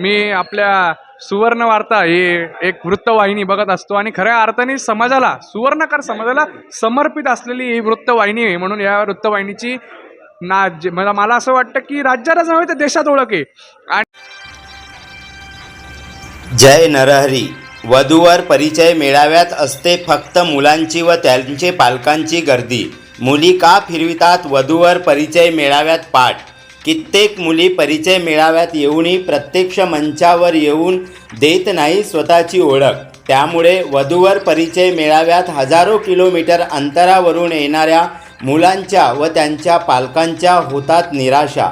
मी आपल्या सुवर्ण वार्ता ही एक वृत्तवाहिनी बघत असतो आणि खऱ्या अर्थाने समाजाला सुवर्णकार समाजाला समर्पित असलेली ही वृत्तवाहिनी आहे. म्हणून या वृत्तवाहिनीची ना जे- मला मला असं वाटतं की राज्यालाच नव्हे तर देशात ओळख आहे. आणि जय नरहरी. वधूवर परिचय मेळाव्यात असते फक्त मुलांची व त्यांचे पालकांची गर्दी. मुली का फिरवितात? वधूवर परिचय मेळाव्यात पाठ. कित्येक मुली परिचय मेळाव्यात येऊनही प्रत्यक्ष मंचावर येऊन देत नाही स्वतःची ओळख. त्यामुळे वधूवर परिचय मेळाव्यात हजारो किलोमीटर अंतरावरून येणाऱ्या मुलांच्या व त्यांच्या पालकांच्या होतात निराशा.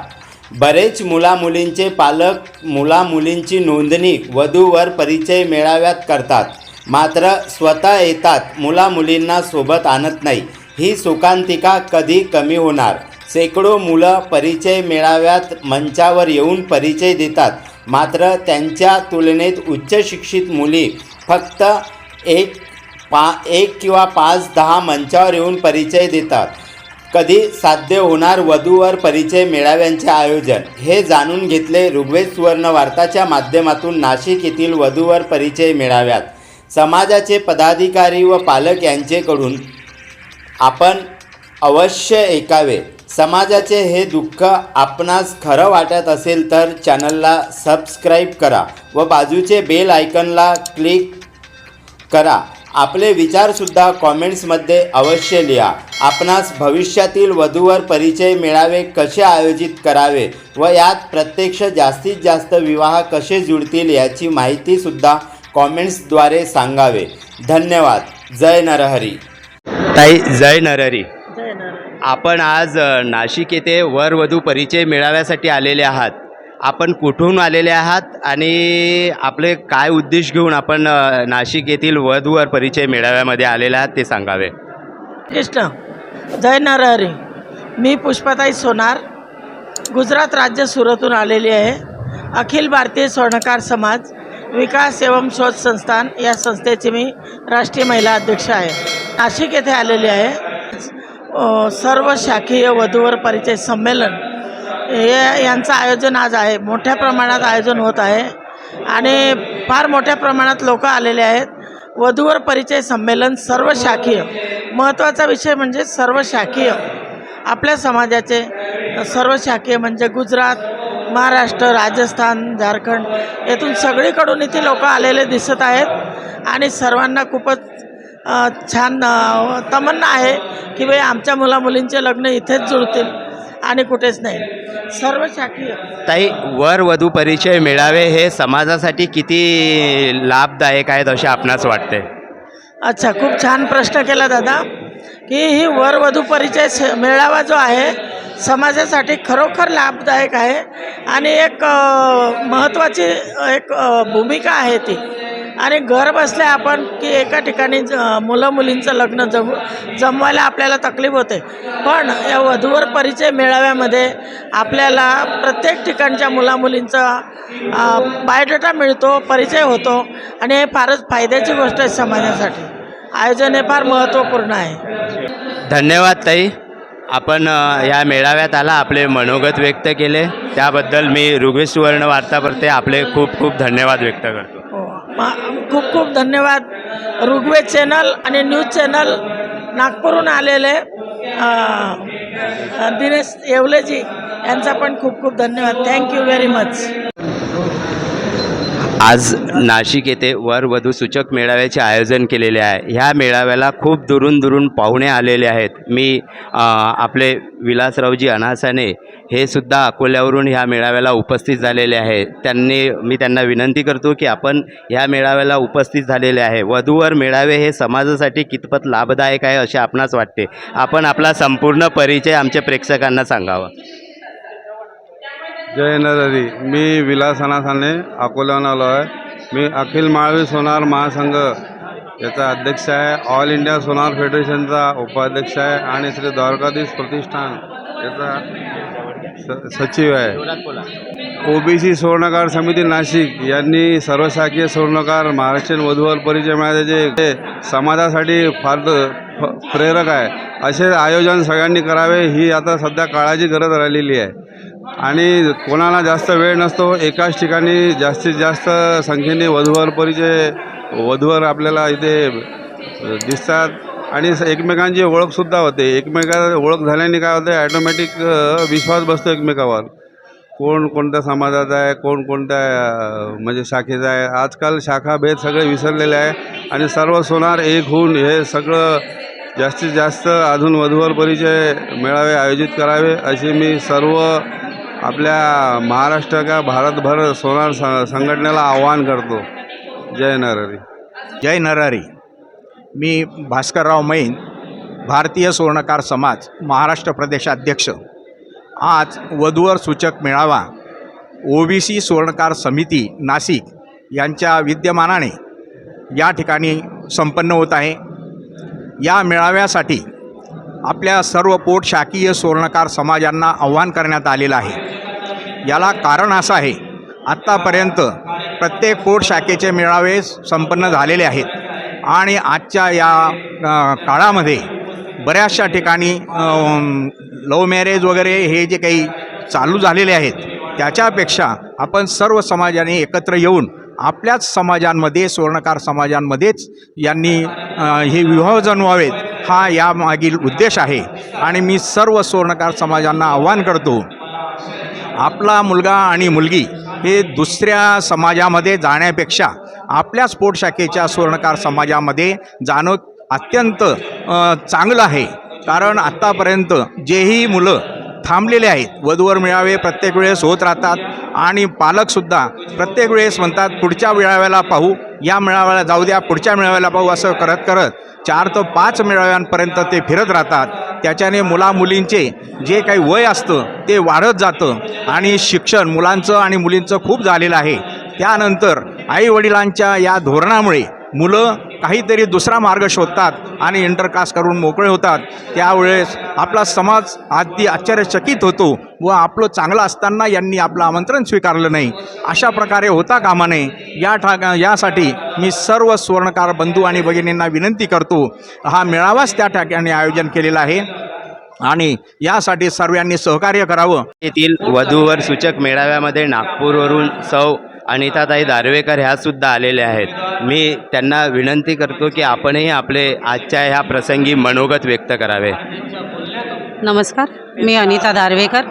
बरेच मुलामुलींचे पालक मुलामुलींची नोंदणी वधूवर परिचय मेळाव्यात करतात. मात्र स्वतः येतात मुलामुलींना सोबत आणत नाही. ही सुकांतिका कधी कमी होणार? शेकडो मुलं परिचय मेळाव्यात मंचावर येऊन परिचय देतात. मात्र त्यांच्या तुलनेत उच्च शिक्षित मुली फक्त एक पा एक किंवा पाच दहा मंचावर येऊन परिचय देतात. कधी साध्य होणार वधूवर परिचय मेळाव्यांचे आयोजन? हे जाणून घेतले ऋग्वेद सुवर्ण वार्ताच्या माध्यमातून नाशिक येथील वधूवर परिचय मेळाव्यात. समाजाचे पदाधिकारी व पालक यांचेकडून आपण अवश्य ऐकावे. समाजाचे हे दुःख आपणास खरं वाटत असेल तर चॅनलला सबस्क्राईब करा व बाजूचे बेल आयकनला क्लिक करा. आपले विचारसुद्धा कॉमेंट्समध्ये अवश्य लिहा. आपणास भविष्यातील वधूवर परिचय मेळावे कसे आयोजित करावे व यात प्रत्यक्ष जास्तीत जास्त विवाह कसे जुळतील याची माहितीसुद्धा कॉमेंट्सद्वारे सांगावे. धन्यवाद. जय नरहरी. ताई जय नरहरी. आपण आज नाशिक येथे वर वधू परिचय मिळाव्यासाठी आलेले आहात. आपण कुठून आलेले आहात आणि आपले काय उद्देश घेऊन आपण नाशिक येथील वधूवर परिचय मेळाव्यामध्ये आलेले आहात ते सांगावे. कृष्ण जय नरहरी. मी पुष्पाताई सोनार. गुजरात राज्य सुरतून आलेली आहे. अखिल भारतीय स्वर्णकार समाज विकास एवं शोध संस्थान या संस्थेची मी राष्ट्रीय महिला अध्यक्ष आहे. नाशिक येथे आलेली आहे. सर्व शाखीय वधूवर परिचय संमेलन हे यांचं आयोजन आज आहे. मोठ्या प्रमाणात आयोजन होत आहे आणि फार मोठ्या प्रमाणात लोक आलेले आहेत. वधूवर परिचय संमेलन सर्व शाखीय. महत्त्वाचा विषय म्हणजे सर्व शाखीय. आपल्या समाजाचे सर्व शाखीय म्हणजे गुजरात महाराष्ट्र राजस्थान झारखंड येथून सगळीकडून इथे लोक आलेले दिसत आहेत आणि सर्वांना खूपच छान तमन्ना आहे की बाई आमच्या मुलामुलींचे लग्न इथेच जुळतील आणि कुठेच नाही. सर्व शाखीय. ताई वर वधू परिचय मेळावे हे समाजासाठी किती लाभदायक आहेत असे आपणास वाटते? अच्छा खूप छान प्रश्न केला दादा की ही वर वधू परिचय स- मेळावा जो आहे समाजासाठी खरोखर लाभदायक आहे आणि एक महत्त्वाची एक भूमिका आहे ती. आणि घर बसल्या आपण की एका ठिकाणी ज मुलं मुलींचं लग्न जम जमवायला आपल्याला तकलीफ होते. पण या वधूवर परिचय मेळाव्यामध्ये आपल्याला प्रत्येक ठिकाणच्या मुलामुलींचा बायोडेटा मिळतो परिचय होतो आणि हे फारच फायद्याची गोष्ट आहे समाजासाठी. आयोजन हे फार महत्त्वपूर्ण आहे. धन्यवाद ताई. आपण या मेळाव्यात आला आपले मनोगत व्यक्त केले. त्याबद्दल मी ऋग्वेद सुवर्ण वार्तापरते आपले खूप खूप धन्यवाद व्यक्त करतो. खूप खूप धन्यवाद. ऋग्वेद चॅनल आणि न्यूज चॅनल नागपूरहून आलेले दिनेश येवलेजी यांचा पण खूप खूप धन्यवाद. थँक्यू व्हेरी मच आज नाशिक येथे वरवधू सूचक मेळाव्याचे आयोजन केलेले आहे. ह्या मेळाव्याला खूप दुरून दुरून पाहुणे आलेले आहेत. मी आपले विलासरावजी अनासाने हे सुद्धा अकोल्यावरून ह्या मेळाव्याला उपस्थित झालेले आहे. त्यांनी मी त्यांना विनंती करतो की आपण ह्या मेळाव्याला उपस्थित झालेले आहे. वधूवर मेळावे हे समाजासाठी कितपत लाभदायक आहे असे आपणास वाटते. आपण आपला संपूर्ण परिचय आमच्या प्रेक्षकांना सांगावा. जय नरहरी. मी विलास अनासाने अकोल्याहून आलो आहे. मी अखिल माळवी सोनार महासंघ याचा अध्यक्ष आहे. ऑल इंडिया सोनार फेडरेशनचा उपाध्यक्ष आहे आणि श्री द्वारकाधीश प्रतिष्ठान याचा स सचिव आहे. ओबीसी सुवर्णकार समिती नाशिक यांनी सर्वशाखीय सुवर्णकार महाराष्ट्रीयन वधूवर परिचय मिळाल्याचे ते समाजासाठी फार फ- प्रेरक आहे. असे आयोजन सगळ्यांनी करावे ही आता सध्या काळाची गरज राहिलेली आहे. आणि कोणाला जास्त वेळ नसतो एकाच ठिकाणी जास्तीत जास्त संख्येने वधूवर परिचय वधूवर आपल्याला इथे दिसतात. आणि एकमेकांची ओळखसुद्धा होते. एकमेका ओळख झाल्याने काय होतं ॲटोमॅटिक विश्वास बसतो एकमेकावर. कोण कोणत्या समाजाचा आहे कोण कोणत्या म्हणजे शाखेचा आहे. आजकाल शाखाभेद सगळे विसरलेले आहे. आणि सर्व सोनार एक होऊन हे सगळं जास्तीत जास्त अजून वधूवर परिचय मेळावे आयोजित करावे असे मी सर्व आपल्या महाराष्ट्र का भारतभर सोनार संघटनेला आवाहन करतो. जय नरारी जय नरारी मी भास्करराव मैन भारतीय सुवर्णकार समाज महाराष्ट्र प्रदेशाध्यक्ष आज वधूवर सूचक मेळावा ओ बी सी सुवर्णकार समिती नाशिक यांच्या विद्यमानाने या ठिकाणी संपन्न होत आहे. या मेळाव्यासाठी आपल्या सर्व पोट शाकीय सुवर्णकार समाजांना आव्हान करण्यात आलेलं आहे. याला कारण असं आहे आत्तापर्यंत प्रत्येक पोट शाखेचे मेळावे संपन्न झालेले आहेत आणि आजच्या या काळामध्ये बऱ्याचशा ठिकाणी लव मॅरेज वगैरे हे जे काही चालू झालेले आहेत त्याच्यापेक्षा आपण सर्व समाजाने एकत्र येऊन आपल्याच समाजांमध्ये सुवर्णकार समाजांमध्येच यांनी हे विवाह जमवावेत हा यामागील उद्देश आहे. आणि मी सर्व सुवर्णकार समाजांना आव्हान करतो. आपला मुलगा आणि मुलगी हे दुसऱ्या समाजामध्ये जाण्यापेक्षा आपल्या स्पोर्ट शाखेच्या सुवर्णकार समाजामध्ये जाणं अत्यंत चांगलं आहे. कारण आत्तापर्यंत जेही मुलं थांबलेले आहेत वधूवर मिळावे प्रत्येक वेळेस होत राहतात. आणि पालकसुद्धा प्रत्येक वेळेस म्हणतात पुढच्या मेळाव्याला पाहू या मेळाव्याला जाऊ द्या पुढच्या मेळाव्याला पाहू असं करत करत चार ते पाच मेळाव्यांपर्यंत ते फिरत राहतात. त्याच्याने मुलामुलींचे जे काही वय असतं ते वाढत जातं आणि शिक्षण मुलांचं आणि मुलींचं खूप झालेलं आहे. त्यानंतर आईवडिलांच्या या धोरणामुळे मुलं काहीतरी दुसरा मार्ग शोधतात आणि इंटरकास्ट करून मोकळे होतात. त्यावेळेस आपला समाज अगदी आश्चर्यचकित होतो व आपलं चांगलं असताना यांनी आपलं आमंत्रण स्वीकारलं नाही. अशा प्रकारे होता कामा नये या ठा यासाठी मी सर्व सुवर्णकार बंधू आणि भगिनींना विनंती करतो. हा मेळावाच त्या ठिकाणी आयोजन केलेला आहे आणि यासाठी सर्वांनी सहकार्य करावं. येथील वधूवर सूचक मेळाव्यामध्ये नागपूरवरून सौ अनिताताई दारवेकर ह्या सुद्धा आलेल्या आहेत. मी त्यांना विनंती करतो की आपणही आपले आजच्या ह्या प्रसंगी मनोगत व्यक्त करावे. नमस्कार मी Anita Darvekar.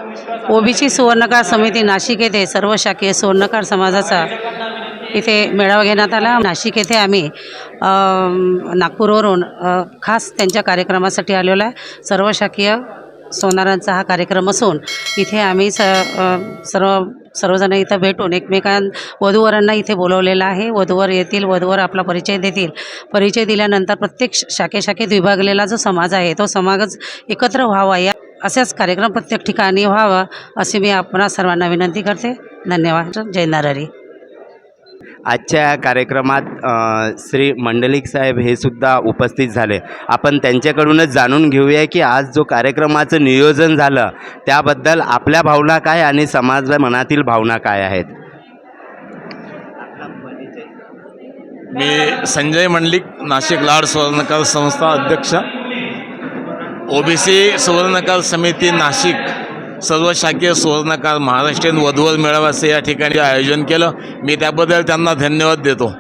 O B C Suvarnakar समिती नाशिक येथे सर्व शाखीय सुवर्णकार समाजाचा इथे मेळावा घेण्यात आला. नाशिक येथे आम्ही नागपूरवरून खास त्यांच्या कार्यक्रमासाठी आलेलो आहे. सर्व शाखीय सोनारांचा हा कार्यक्रम असून इथे आम्ही स सर्व सर्वजण इथं भेटून एकमेकां वधूवरांना इथे बोलवलेलं आहे. वधूवर येतील वधूवर आपला परिचय देतील. परिचय दिल्यानंतर प्रत्येक शाखेशाखेत विभागलेला जो समाज आहे तो समाजच एकत्र व्हावा या असेच कार्यक्रम प्रत्येक ठिकाणी व्हावा अशी मी आपणा सर्वांना विनंती करते. धन्यवाद. जय नारारी आजच्या या कार्यक्रमात श्री मंडलिक साहेब हे सुद्धा उपस्थित झाले. आपण त्यांच्याकडूनच जाणून घेऊया की आज जो कार्यक्रमाचं नियोजन झालं त्याबद्दल आपल्या भावना काय आणि समाज मनातील भावना काय आहेत? मी संजय मंडलिक नाशिक लाड सुवर्णकाल संस्था अध्यक्ष. ओबीसी सुवर्णकाल समिती नाशिक. सर्व शाकीय सुवर्णकार महाराष्ट्रीयन वधूवर मेळाव्याचं या ठिकाणी आयोजन केलं. मी त्याबद्दल त्यांना धन्यवाद देतो.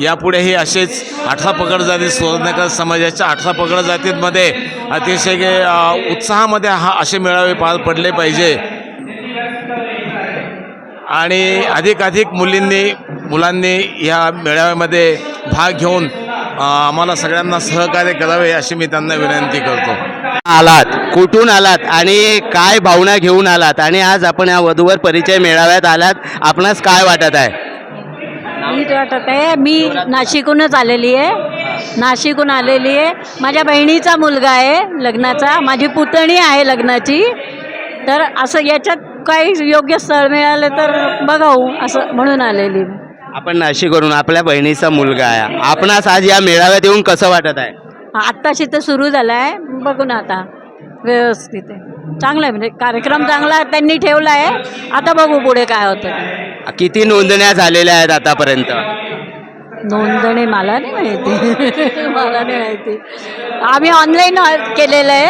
यापुढेही असेच अठरा पकड जाती सुवर्णकार समाजाच्या अठरा पकड जातींमध्ये अतिशय उत्साहामध्ये हा असे मेळावे पार पडले पाहिजे. आणि अधिकाधिक मुलींनी मुलांनी या मेळाव्यामध्ये भाग घेऊन आम्हाला सगळ्यांना सहकार्य करावे अशी मी त्यांना विनंती करतो. आलात कुठून आलात आणि काय भावना घेऊन आलात आणि आज आपण या वधूवर परिचय मेळाव्यात आलात आपणास काय वाटत आहे? नीट वाटत आहे. मी नाशिकहूनच आलेली आहे. नाशिकहून आलेली आहे. माझ्या बहिणीचा मुलगा आहे लग्नाचा. माझी पुतणी आहे लग्नाची. तर असं याच्यात काही योग्य स्थळ मिळालं तर बघावू असं म्हणून आलेली आपण नाशिकवरून आपल्या बहिणीचा मुलगा आहे. आपणास आज या मेळाव्यात येऊन कसं वाटत आहे? आत्ताशी तर सुरू झालं आहे बघू ना आता. व्यवस्थित आहे. चांगलं आहे. म्हणजे कार्यक्रम चांगला त्यांनी ठेवला आहे. आता बघू पुढे काय होतं. ते. किती नोंदण्या झालेल्या आहेत आतापर्यंत? नोंदणी मला नाही माहिती. मला नाही माहिती. आम्ही ऑनलाईन केलेलं आहे.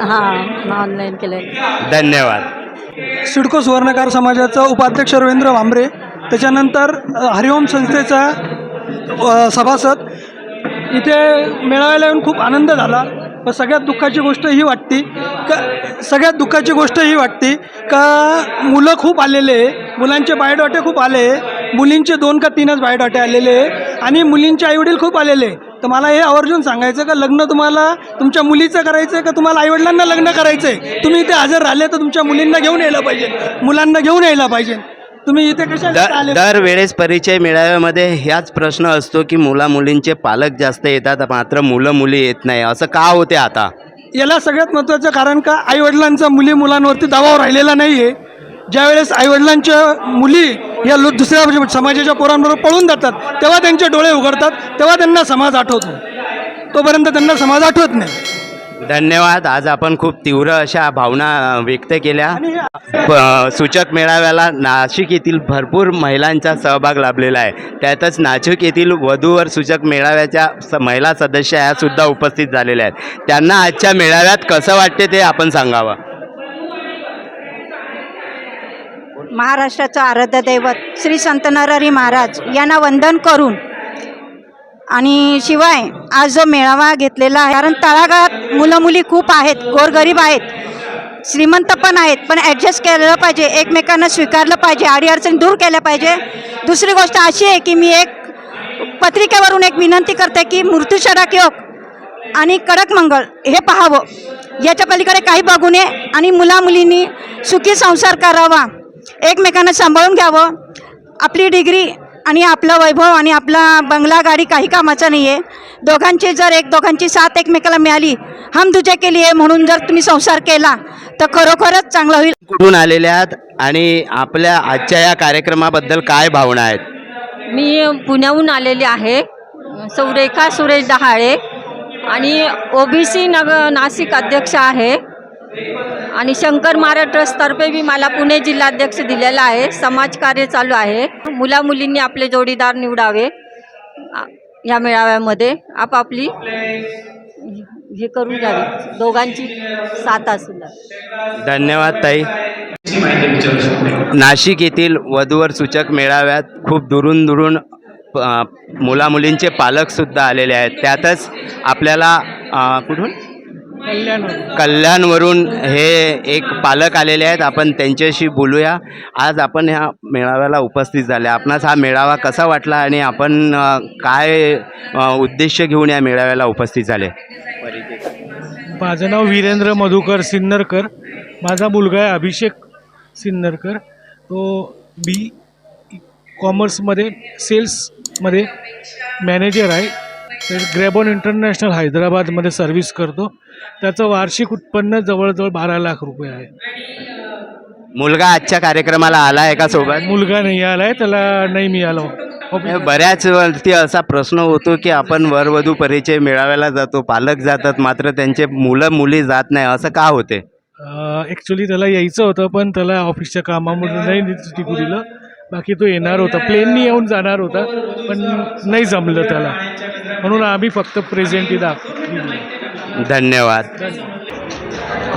हां ऑनलाईन केलेलं आहे. धन्यवाद. सिडको सुवर्णकार समाजाचा उपाध्यक्ष रवींद्र भांबरे त्याच्यानंतर हरिओम संस्थेचा सभासद. इथे मेळाव्याला येऊन खूप आनंद झाला. पण सगळ्यात दुःखाची गोष्ट ही वाटती का सगळ्यात दुःखाची गोष्ट ही वाटते का मुलं खूप आलेले मुलांचे बायोडाटे खूप आले मुलींचे दोन का तीनच बायोडाटे आलेले आणि मुलींचे आईवडील खूप आलेले तर मला हे आवर्जून सांगायचं का लग्न तुम्हाला तुमच्या मुलीचं करायचं आहे का तुम्हाला आईवडिलांना लग्न करायचं आहे? तुम्ही इथे हजर राहिले तर तुमच्या मुलींना घेऊन यायला पाहिजे. मुलांना घेऊन यायला पाहिजे. तुम्ही इथे कशा द दरवेळेस परिचय मेळाव्यामध्ये ह्याच प्रश्न असतो की मुला मुलींचे पालक जास्त येतात मात्र मुलं मुली येत नाही. असं का होते आता? याला सगळ्यात महत्त्वाचं कारण का? आईवडिलांचा मुली मुलांवरती दबाव राहिलेला नाही आहे ज्यावेळेस आईवडिलांच्या मुली या लो दुसऱ्या समाजाच्या पोरांबरोबर पळून जातात तेव्हा त्यांचे डोळे उघडतात तेव्हा त्यांना समाज आठवतो. तोपर्यंत त्यांना समाज आठवत नाही. धन्यवाद. आज आपण खूप तीव्र अशा भावना व्यक्त केल्या. सूचक मेळाव्याला नाशिक येथील भरपूर महिलांचा सहभाग लाभलेला आहे. त्यातच नाशिक येथील वधूवर सूचक मेळाव्याच्या स महिला सदस्य ह्या सुद्धा उपस्थित झालेल्या आहेत. त्यांना आजच्या मेळाव्यात कसं वाटते ते आपण सांगावं? महाराष्ट्राचं आराध्य दैवत श्री संत नरहरी महाराज यांना वंदन करून आणि शिवाय आज जो मेळावा घेतलेला आहे कारण तळागाळात मुलं मुली खूप आहेत गोरगरीब आहेत श्रीमंत पण आहेत पण ॲडजस्ट केलं पाहिजे एकमेकांना स्वीकारलं पाहिजे अडीअडचणी दूर केल्या पाहिजे. दुसरी गोष्ट अशी आहे की मी एक पत्रिकेवरून एक विनंती करते की मृत्यूषडक योग आणि कडक मंगळ हे पाहावं. याच्या पलीकडे काही बघू नये आणि मुलामुलींनी सुखी संसार करावा. एकमेकांना सांभाळून घ्यावं. आपली डिग्री आणि आपलं वैभव आणि आपला बंगला गाडी काही कामाचा नाही आहे दोघांची जर एक दोघांची साथ एकमेकाला मिळाली हम तुझे केली आहे म्हणून जर तुम्ही संसार केला तर खरोखरच चांगला होईल. कुठून आलेल्या आहात आणि आपल्या आजच्या या कार्यक्रमाबद्दल काय भावना आहेत? मी पुण्याहून आलेली आहे. सौरेखा सुरेश डहाळे आणि ओबीसी नग नाशिक अध्यक्ष आहे. आणि शंकर महाराज ट्रस्टतर्फे बी मला पुणे जिल्हाध्यक्ष दिलेला आहे. समाजकार्य चालू आहे. मुला मुलींनी आपले जोडीदार निवडावे. या मेळाव्यामध्ये आपापली हे करून घ्यावी दोघांची साथ असू द्या. धन्यवाद ताई. नाशिक येथील वधूवर सूचक मेळाव्यात खूप दुरून दुरून मुलामुलींचे पालकसुद्धा आलेले आहेत. त्यातच आपल्याला कुठून? कल्याणवरून. हे एक पालक आलेले आहेत. आपण त्यांच्याशी बोलूया. आज आपण ह्या मेळाव्याला उपस्थित झाले. आपणास हा मेळावा कसा वाटला आणि आपण काय उद्देश घेऊन या मेळाव्याला उपस्थित झाले? माझं नाव वीरेंद्र मधुकर सिन्नरकर. माझा मुलगा आहे अभिषेक सिन्नरकर. तो बी कॉमर्समध्ये सेल्समध्ये मॅनेजर आहे. तर ग्रॅबॉन इंटरनॅशनल हैदराबादमध्ये सर्व्हिस करतो. त्याचं वार्षिक उत्पन्न जवळजवळ बारा लाख रुपये आहे. मुलगा आजच्या कार्यक्रमाला आला आहे का सोबत? मुलगा नाही आला आहे त्याला नाही मिळालं. बऱ्याच वरती असा प्रश्न होतो की आपण वरवधू परिचय मेळाव्याला जातो पालक जातात मात्र त्यांचे मुलं मुली जात नाही असं का होते? ॲक्च्युली त्याला यायचं होतं पण त्याला ऑफिसच्या कामामुळे नाही टिकू दिलं बाकी तो येणार होता. प्लेननी येऊन जाणार होता पण नाही जमलं त्याला. म्हणून आम्ही फक्त प्रेझेंट दाखवली धन्यवाद.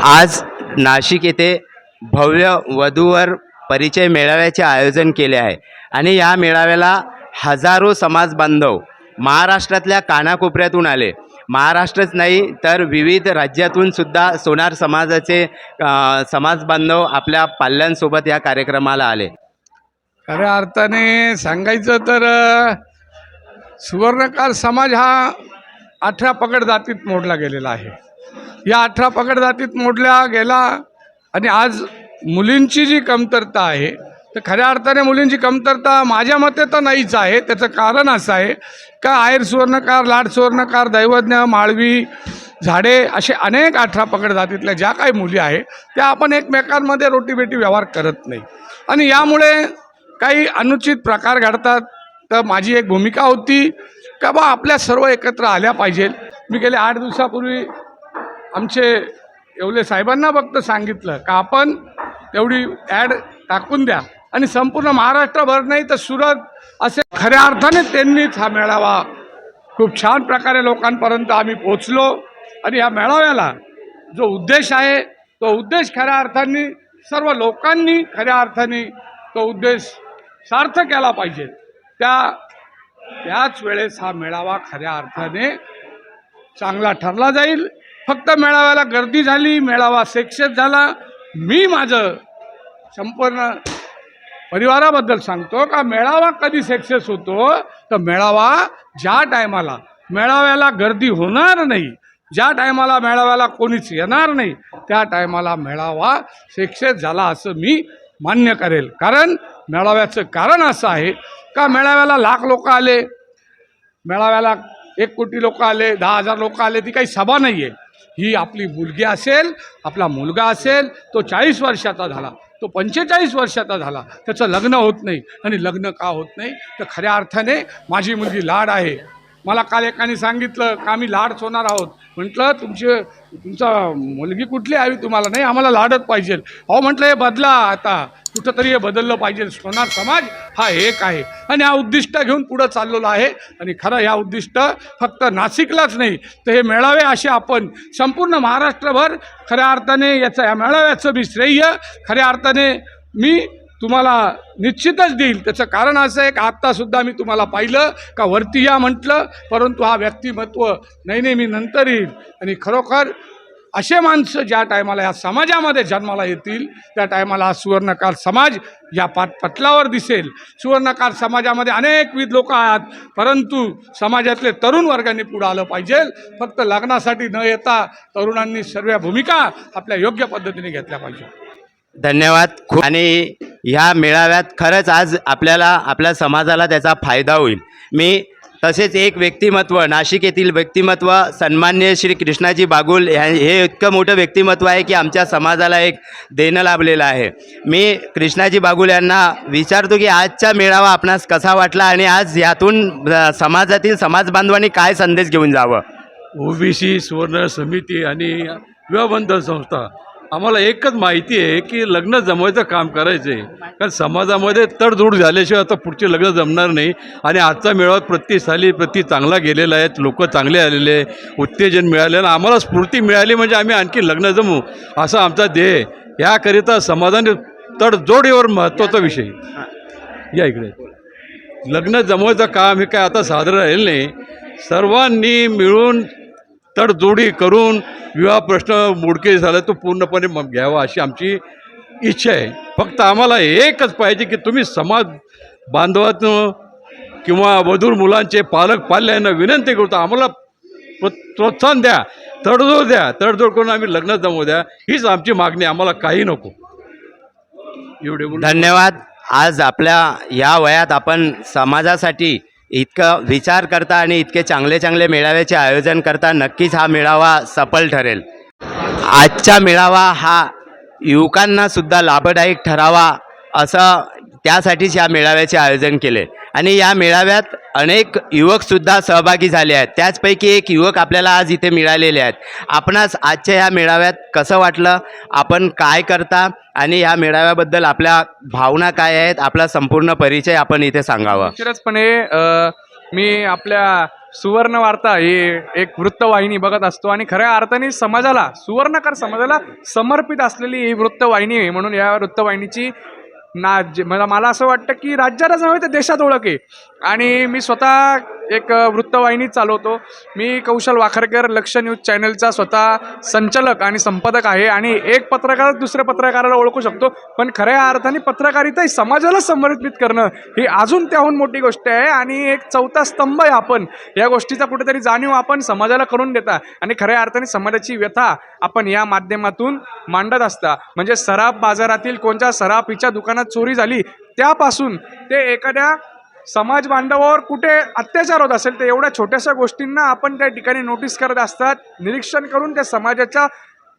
आज नाशिक येथे भव्य वधूवर परिचय मेळाव्याचे आयोजन केले आहे. आणि या मेळाव्याला हजारो समाज बांधव महाराष्ट्रातल्या कानाकोपऱ्यातून आले. महाराष्ट्रच नाही तर विविध राज्यातून सुद्धा सोनार समाजाचे समाज बांधव आपल्या पाल्यांसोबत या कार्यक्रमाला आले. खऱ्या अर्थाने सांगायचं तर सुवर्णकाल सुवर्णकार समाज हा अठरा पकड जातीत मोडला गेलेला आहे. या अठरा पकड जातीत मोडल्या गेला आणि आज मुलींची जी कमतरता आहे तर खऱ्या अर्थाने मुलींची कमतरता माझ्या मते तर नाहीच आहे. त्याचं कारण असं आहे का आयर सुवर्णकार लाड सुवर्णकार दैवज्ञ माळवी झाडे असे अनेक अठरा पकड जातीतल्या ज्या काही मुली आहे त्या आपण एकमेकांमध्ये रोटीबेटी व्यवहार करत नाही. आणि यामुळे काही अनुचित प्रकार घडतात तर माझी एक भूमिका होती का बा आपल्या सर्व एकत्र आल्या पाहिजे. मी गेले आठ दिवसापूर्वी आमचे एवले साहेबांना फक्त सांगितलं का आपण तेवढी ॲड टाकून द्या. आणि संपूर्ण महाराष्ट्रभर नाही तर सुरत असे खऱ्या अर्थाने त्यांनीच हा मेळावा खूप छान प्रकारे लोकांपर्यंत आम्ही पोचलो आणि या मेळाव्याला जो उद्देश आहे तो उद्देश खऱ्या अर्थाने सर्व लोकांनी खऱ्या अर्थाने तो उद्देश सार्थ केला पाहिजे. त्या त्याच वेळेस हा मेळावा खऱ्या अर्थाने चांगला ठरला जाईल. फक्त मेळाव्याला गर्दी झाली मेळावा सेक्सेस झाला. मी माझं संपूर्ण परिवाराबद्दल सांगतो का मेळावा कधी सक्सेस होतो तर मेळावा ज्या टायमाला. मेळाव्याला गर्दी होणार नाही. ज्या टायमाला मेळाव्याला कोणीच येणार नाही त्या टायमाला मेळावा सक्सेस झाला असं मी मान्य करेल. कारण मेळाव्याचं कारण असं आहे का मेळाव्याला लाख लोक आले? मेळाव्याला एक कोटी लोक आले दहा हजार लोक आले ती काही सभा नाही आहे ही आपली मुलगी असेल आपला मुलगा असेल तो चाळीस वर्षाचा झाला. तो पंचेचाळीस वर्षाचा झाला. त्याचं लग्न होत नाही. आणि लग्न का होत नाही? तर खऱ्या अर्थाने माझी मुलगी लाड आहे. मला काल एकाने सांगितलं का आम्ही लाड सोनार आहोत. म्हटलं तुमचे तुमचा मुलगी कुठली हवी तुम्हाला? नाही आम्हाला लाडच पाहिजे. अहो म्हटलं हे बदला आता. कुठंतरी हे बदललं पाहिजे. सोनार समाज हा एक आहे. आणि हा उद्दिष्ट घेऊन पुढं चाललेलो आहे. आणि खरं ह्या उद्दिष्ट फक्त नाशिकलाच नाही तर हे मेळावे असे आपण संपूर्ण महाराष्ट्रभर खऱ्या अर्थाने याचं या मेळाव्याचं मी श्रेय खऱ्या अर्थाने मी तुम्हाला निश्चितच देईल. त्याचं कारण असं आहे की आत्तासुद्धा मी तुम्हाला पाहिलं का वरती या म्हटलं परंतु हा व्यक्तिमत्व नाही नाही मी नंतर येईल. आणि खरोखर असे माणसं ज्या टायमाला या समाजामध्ये जन्माला येतील त्या टायमाला हा सुवर्णकार समाज या पाट पटलावर दिसेल. सुवर्णकार समाजामध्ये अनेकविध लोक आहेत परंतु समाजातले तरुण वर्गाने पुढं आलं पाहिजे. फक्त लग्नासाठी न येता तरुणांनी सर्व भूमिका आपल्या योग्य पद्धतीने घेतल्या पाहिजे. धन्यवाद. खूप आणि ह्या मेळाव्यात खरंच आज आपल्याला आपल्या समाजाला त्याचा फायदा होईल. मी तसेच एक व्यक्तिमत्व नाशिक येथील व्यक्तिमत्व सन्मान्य श्री कृष्णाजी बागुल ह्या हे इतकं मोठं व्यक्तिमत्व आहे की आमच्या समाजाला एक देणं लाभलेलं आहे. मी कृष्णाजी बागुल यांना विचारतो की आजचा मेळावा आपणास कसा वाटला आणि आज यातून समाजातील समाजबांधवांनी काय संदेश घेऊन जावं? ओबीसी सुवर्ण समिती आणि विवाहबंधन संस्था आम्हाला एकच माहिती आहे की लग्न जमवायचं काम करायचं आहे कारण समाजामध्ये तडजोड झाल्याशिवाय आता पुढचे लग्न जमणार नाही. आणि आजचा मेळावा प्रति साली प्रति चांगला गेलेला आहे. लोक चांगले आलेले आहे. उत्तेजन मिळाले आणि आम्हाला स्फूर्ती मिळाली म्हणजे आम्ही आणखी लग्न जमू. असा आमचा ध्येय याकरिता समाजाने तडजोडीवर महत्त्वाचा विषय. या इकडे. लग्न जमवायचं काम हे काय आता सादर राहिलं नाही. सर्वांनी मिळून तडजोडी करून विवाह प्रश्न मोडके झाला तो पूर्णपणे घ्यावा अशी आमची इच्छा आहे. फक्त आम्हाला एकच पाहिजे की तुम्ही समाज बांधवातनं किंवा वधूर मुलांचे पालक पाल्यांना विनंती करतो आम्हाला प्रो प्रोत्साहन द्या तडजोड द्या. तडजोड करून आम्ही लग्न जमवू द्या. हीच आमची मागणी आम्हाला काही नको. एवढे धन्यवाद. आज आपल्या या वयात आपण समाजासाठी इतकं विचार करता आणि इतके चांगले चांगले मेळाव्याचे आयोजन करता नक्कीच हा मेळावा सफल ठरेल. आजचा मेळावा हा युवकांना सुद्धा लाभदायक ठरावा असं त्यासाठीच या मेळाव्याचे आयोजन केले. आणि या मेळाव्यात अनेक युवकसुद्धा सहभागी झाले आहेत. त्याचपैकी एक युवक आपल्याला आज इथे मिळालेले आहेत. आपणास आजच्या या मेळाव्यात कसं वाटलं? आपण काय करता? आणि या मेळाव्याबद्दल आपल्या भावना काय आहेत? आपला संपूर्ण परिचय आपण इथे सांगावा. निश्चितपणे मी आपल्या सुवर्ण वार्ता ही एक वृत्तवाहिनी बघत असतो. आणि खऱ्या अर्थाने समाजाला सुवर्णकार समाजाला समर्पित असलेली ही वृत्तवाहिनी म्हणून या वृत्तवाहिनीची ना जे- मला मला असं वाटतं की राज्यालाच नव्हे तर देशात ओळख आहे. आणि मी स्वतः एक वृत्तवाहिनी चालवतो. मी कौशल वाखरकर लक्ष न्यूज चॅनलचा स्वतः संचालक आणि संपादक आहे आणि एक पत्रकार दुसऱ्या पत्रकाराला ओळखू शकतो. पण खऱ्या अर्थाने पत्रकारिता ही समाजाला समर्पित करणं ही अजून त्याहून मोठी गोष्ट आहे आणि एक चौथा स्तंभ आहे आपण. या गोष्टीचा कुठेतरी जाणीव आपण समाजाला करून देता आणि खऱ्या अर्थाने समाजाची व्यथा आपण या माध्यमातून मांडत असता. म्हणजे सराफ बाजारातील कोणत्या सराफीच्या दुकानात चोरी झाली. त्यापासून ते एखाद्या समाज बांधवावर कुठे अत्याचार होत असेल तर एवढ्या छोट्याशा गोष्टींना आपण त्या ठिकाणी नोटीस करत असतात निरीक्षण करून त्या समाजाच्या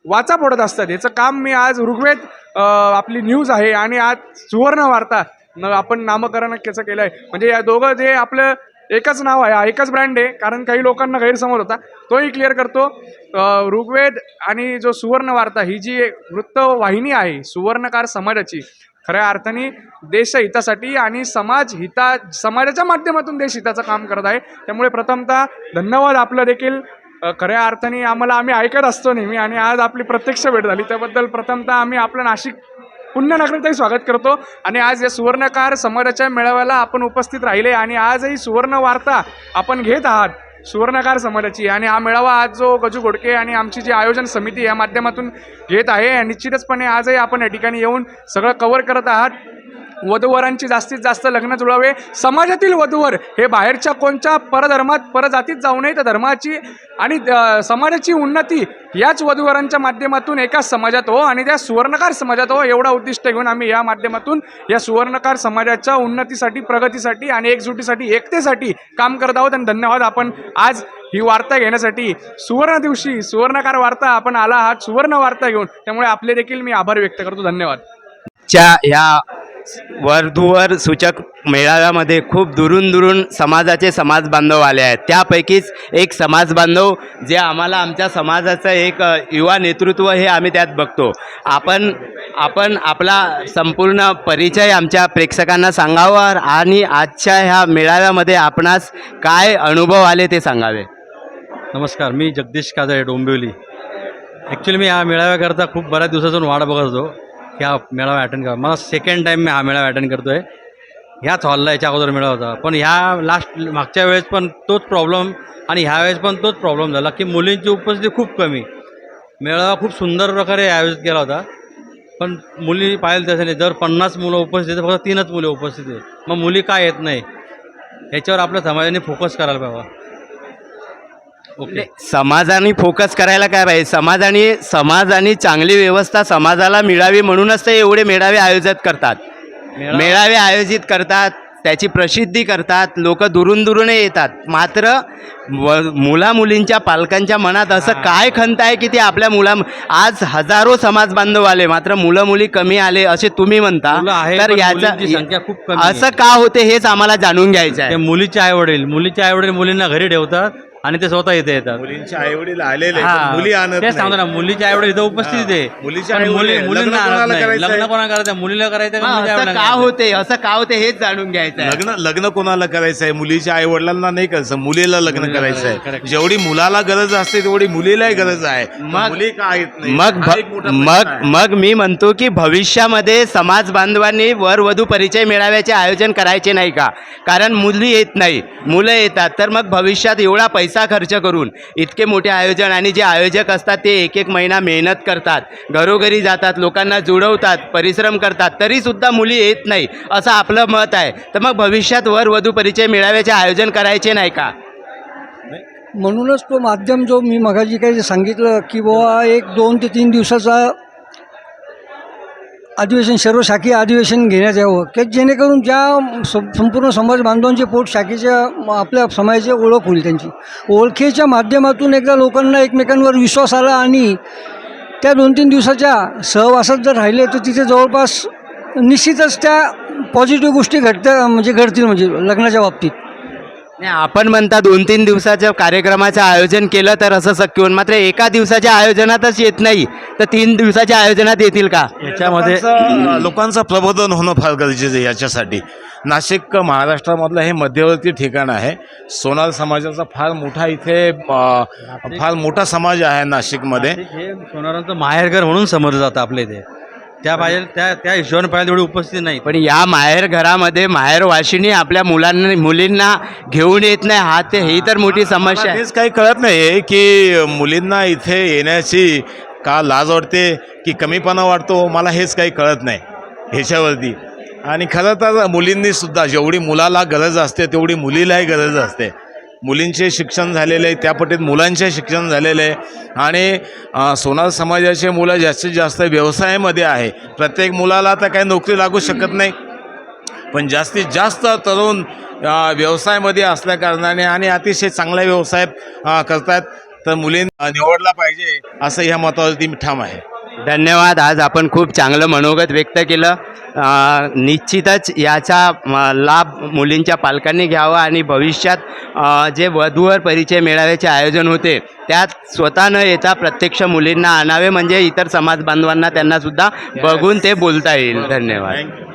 वाचा फोडत असतात. याचं काम मी आज ऋग्वेद आपली न्यूज आहे आणि आज सुवर्ण वार्ता न आपण नामकरण त्याचं केलं आहे म्हणजे या दोघं जे आपलं एकच नाव आहे हा एकच ब्रँड आहे कारण काही लोकांना गैरसमज होता तोही क्लिअर करतो. ऋग्वेद आणि जो सुवर्ण वार्ता ही जी एक वृत्तवाहिनी आहे सुवर्णकार समाजाची खऱ्या अर्थाने देशहितासाठी आणि समाज हिता समाजाच्या माध्यमातून देशहिताचं काम करत आहे. त्यामुळे प्रथमतः धन्यवाद आपलं देखील. खऱ्या अर्थाने आम्हाला आम्ही ऐकत असतो नेहमी आणि आज आपली प्रत्यक्ष भेट झाली. त्याबद्दल प्रथमतः आम्ही आपलं नाशिक पुन्हा स्वागत करतो आणि आज या सुवर्णकार समाजाच्या मेळाव्याला आपण उपस्थित राहिले आणि आजही सुवर्ण वार्ता आपण घेत आहात. सुवर्णकार समाजाची. आणि हा मेळावा आज जो गजू घोडके आणि आमची जी आयोजन समिती या माध्यमातून घेत आहे निश्चितचपणे आजही आपण या ठिकाणी येऊन सगळं कवर करत आहात. वधूवरांची जास्तीत जास्त लग्न जुळावे. समाजातील वधूवर हे बाहेरच्या कोणत्या परधर्मात परजातीत जाऊ नये तर धर्माची आणि समाजाची उन्नती याच वधूवरांच्या माध्यमातून एकाच समाजात हो आणि त्या सुवर्णकार समाजात हो एवढा उद्दिष्ट घेऊन आम्ही या माध्यमातून या सुवर्णकार समाजाच्या उन्नतीसाठी प्रगतीसाठी आणि एकजुटीसाठी एकतेसाठी काम करत आहोत. आणि धन्यवाद आपण आज ही वार्ता घेण्यासाठी. सुवर्ण दिवशी सुवर्णकार वार्ता आपण आला आहात सुवर्ण वार्ता घेऊन. त्यामुळे आपले देखील मी आभार व्यक्त करतो. धन्यवाद. च्या ह्या वधूवर सूचक मेळाव्यामध्ये खूप दुरून दुरून समाजाचे समाज बांधव आले आहेत. त्यापैकीच एक समाज बांधव जे आम्हाला आमच्या समाजाचं एक युवा नेतृत्व हे आम्ही त्यात बघतो. आपण आपण आपला संपूर्ण परिचय आमच्या प्रेक्षकांना सांगावा आणि आजच्या ह्या मेळाव्यामध्ये आपणास काय अनुभव आले ते सांगावे. नमस्कार मी जगदीश काजळे डोंबिवली. ॲक्च्युली मी ह्या मेळाव्याकरता खूप बऱ्याच दिवसातून वाट बघत होतो. ह्या मेळावा अटेंड करा. मला सेकंड टाईम मी हा मेळावा अटेंड करतो आहे ह्याच हॉलला याच्या अगोदर मेळावा होता. पण ह्या लास्ट मागच्या वेळेस पण तोच प्रॉब्लेम आणि ह्या वेळेस पण तोच प्रॉब्लेम झाला की मुलींची उपस्थिती खूप कमी. मेळावा खूप सुंदर प्रकारे आयोजित केला होता. पण मुली पाहिलं त्यासाठी जर पन्नास मुलं उपस्थित फक्त तीनच मुले उपस्थित आहेत. मग मुली काय येत नाही? याच्यावर आपल्या समाजाने फोकस करायला पाहिजे. ओके. समाजाने फोकस करायला काय पाहिजे? समाजाने समाजाने चांगली व्यवस्था समाजाला मिळावी म्हणूनच ते एवढे मेळावे आयोजित करतात. मेळावा- आयोजित करतात त्याची प्रसिद्धी करतात लोक दुरून दुरून येतात. मात्र व मुला मुलींच्या पालकांच्या मनात असं काय खंत आहे की ते आपल्या मुला आज हजारो समाज बांधव आले मात्र मुलं मुली कमी आले असे तुम्ही म्हणता. तर याचा खूप. असं का होते हेच आम्हाला जाणून घ्यायचं आहे. मुलीचे आई वडील मुलीचे आई वडील मुलींना घरी ठेवतात आणि ते स्वतः इथे येतात. मुलींचे आई वडील आलेले मुली आणत तेच सांगतो ना मुलीचे आई वडील इथं उपस्थित आहे. मुलीचे पण आईवडील मुली आहे. मुलींना लग्न आणत कोणाला नाही. करायचं आहे? लग्न कोणाला करायचं मुलीला करायचं का मग मुलीच्या असं आईवडिलांना का करायचं? होते? असं का होते हेच जाणून घ्यायचं आहे लग्न लग्न कोणाला करायचं आहे मुलीच्या आई वडिलांना नाही करायचं. मुलीला लग्न मुलीला करायचं आहे correct. जेवढी मुलाला गरज असते तेवढी मुलीलाही गरज आहे. मग- मुली का येत नाही? मग हा एक मोठा भ- प्रश्न मग आहे. मग मी म्हणतो की भविष्यामध्ये समाज बांधवांनी वर वधू परिचय मेळाव्याचे आयोजन करायचे नाही का? कारण मुली येत नाही. मुलं येतात तर मग भविष्यात एवढा पैसा खर्च करून इतके मोठे आयोजन आणि जे आयोजक असतात ते एक एक महिना मेहनत करतात घरोघरी जातात लोकांना जुळवतात परिश्रम करतात तरीसुद्धा मुली येत नाही असं आपलं मत आहे. तर मग भविष्यात वर वधू परिचय मिळाव्याचे आयोजन करायचे नाही का? म्हणूनच तो माध्यम जो मी मगाजी काही सांगितलं की बुवा एक दोन ते तीन दिवसाचा अधिवेशन सर्वशाखीय अधिवेशन घेण्यात यावं. की जेणेकरून ज्या सं संपूर्ण समाज बांधवांचे पोट शाखेच्या आपल्या समाजाची ओळख होईल त्यांची. ओळखीच्या माध्यमातून एकदा लोकांना एकमेकांवर विश्वास आला आणि त्या दोन तीन दिवसाच्या सहवासात जर राहिले तर तिथे जवळपास निश्चितच त्या पॉझिटिव्ह गोष्टी घडत्या म्हणजे घडतील म्हणजे लग्नाच्या बाबतीत. नाही आपण म्हणता दोन तीन दिवसाच्या कार्यक्रमाचं आयोजन केलं तर असं शक्य होईल. मात्र एका दिवसाच्या आयोजनातच येत नाही. तर तीन दिवसाच्या आयोजनात येतील का? याच्यामध्ये लोकांचं लोकांचं प्रबोधन होणं फार गरजेचं आहे याच्यासाठी. नाशिक महाराष्ट्रामधलं हे मध्यवर्ती ठिकाण आहे. सोनार समाजाचा फार मोठा इथे अ, फार मोठा समाज आहे नाशिकमध्ये. हे सोनारांचं माहेरघर म्हणून समजलं जातं आपल्या इथे. त्या पाहिजे त्या त्या हिशोबाने पाहिजे तेवढी उपस्थिती नाही. पण या माहेर घरामध्ये माहेर वाशिनी आपल्या मुलांना मुलींना घेऊन येत नाही. हा ते ही तर मोठी समस्या आहे. तेच काही कळत नाही की मुलींना इथे येण्याची का लाज वाटते की कमीपणा वाटतो मला हेच काही कळत नाही ह्याच्यावरती. आणि खरं तर मुलींनी सुद्धा जेवढी मुलाला गरज असते तेवढी मुलीलाही गरज असते. मुलींचे शिक्षण झालेले आहे त्या पटीत मुलांचे शिक्षण झालेले आहे. आणि सोनार समाजाचे मुलं जास्तीत जास्त व्यवसायामध्ये आहे. प्रत्येक मुलाला तर काही नोकरी लागू शकत नाही. पण जास्तीत जास्त तरुण व्यवसायामध्ये असल्याकारणाने आणि अतिशय चांगला व्यवसाय करतात तर मुलींना निवडला पाहिजे असं ह्या मतावरती मी ठाम आहे. धन्यवाद. आज आपण खूप चांगलं मनोगत व्यक्त केलं. निश्चितच याचा लाभ मुलींच्या पालकांनी घ्यावा आणि भविष्यात जे वधूवर परिचय मेळाव्याचे आयोजन होते त्यात स्वतः न येता प्रत्यक्ष मुलींना आणावे म्हणजे इतर समाज बांधवांना त्यांनासुद्धा बघून ते बोलता येईल. धन्यवाद. थँक्यू